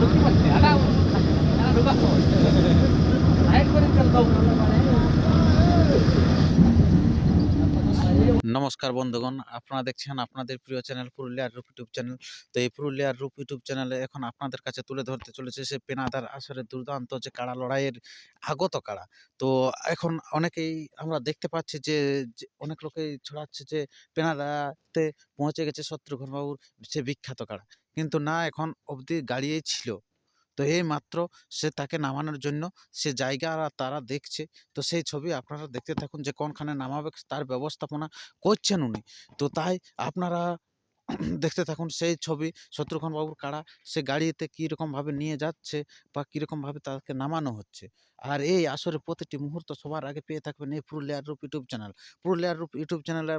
ঢুকতে পারছি না। নমস্কার বন্ধুগণ। আপনারা দেখছেন আপনাদের প্রিয় চ্যানেল পুরুলিয়ার রূপ ইউটিউব চ্যানেল। তো এই পুরুলিয়ার রূপ ইউটিউব চ্যানেলে এখন আপনাদের কাছে তুলে ধরতে চলেছে সে পেনাদার আসরে দুর্দান্ত যে কাড়া লড়াইয়ের আগত কাড়া। তো এখন অনেকেই আমরা দেখতে পাচ্ছি যে যে অনেক লোকেই ছড়াচ্ছে যে, পেনাদাতে পৌঁছে গেছে শত্রুঘ্ন বাবুর সে বিখ্যাত কাড়া। কিন্তু না, এখন অবধি গাড়িয়েই ছিল। তো এই মাত্র সে তাকে নামানোর জন্য সে জায়গা তারা দেখছে। তো সেই ছবি আপনারা দেখতে থাকুন যে কোনখানে নামাবে, তার ব্যবস্থাপনা করছেন উনি। তো তাই আপনারা দেখতে থাকুন সেই ছবি শত্রুঘ্ন বাবুর কাড়া, সে গাড়িতে কীরকমভাবে নিয়ে যাচ্ছে বা কীরকমভাবে তাকে নামানো হচ্ছে। আর এই আসরে প্রতিটি মুহূর্ত সবার আগে পেয়ে থাকবেন এই পুরুলিয়ার রূপ ইউটিউব চ্যানেল। পুরুলিয়ার রূপ ইউটিউব চ্যানেলে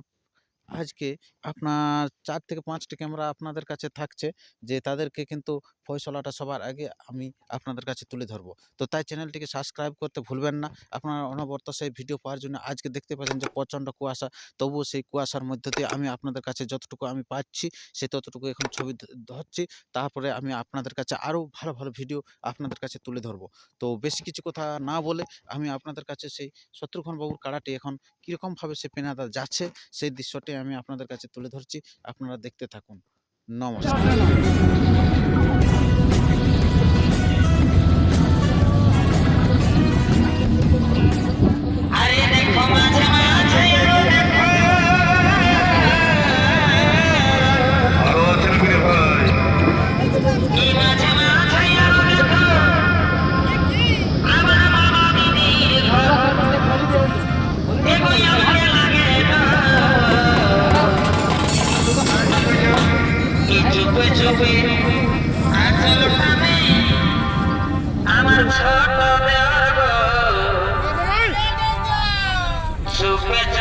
আজকে আপনার চার থেকে পাঁচটি ক্যামেরা আপনাদের কাছে থাকছে, যে তাদেরকে কিন্তু ফয়সলাটা সবার আগে আমি আপনাদের কাছে তুলে ধরবো। তো তাই চ্যানেলটিকে সাবস্ক্রাইব করতে ভুলবেন না। আপনারা অনবরত সেই ভিডিও পাওয়ার জন্য আজকে দেখতে পাচ্ছেন যে প্রচণ্ড কুয়াশা। তবুও সেই কুয়াশার মধ্যে দিয়ে আমি আপনাদের কাছে যতটুকু আমি পাচ্ছি, সে ততটুকু এখন ছবি ধরছি। তারপরে আমি আপনাদের কাছে আরও ভালো ভালো ভিডিও আপনাদের কাছে তুলে ধরবো। তো বেশি কিছু কথা না বলে আমি আপনাদের কাছে সেই শত্রুঘ্ন বাবুর কাড়াটি এখন কীরকমভাবে সে পেনাদা যাচ্ছে, সেই দৃশ্যটি আমি আপনাদের কাছে তুলে ধরছি। আপনারা দেখতে থাকুন। নমস্কার। আমার ছোট দেওয়ার সুখে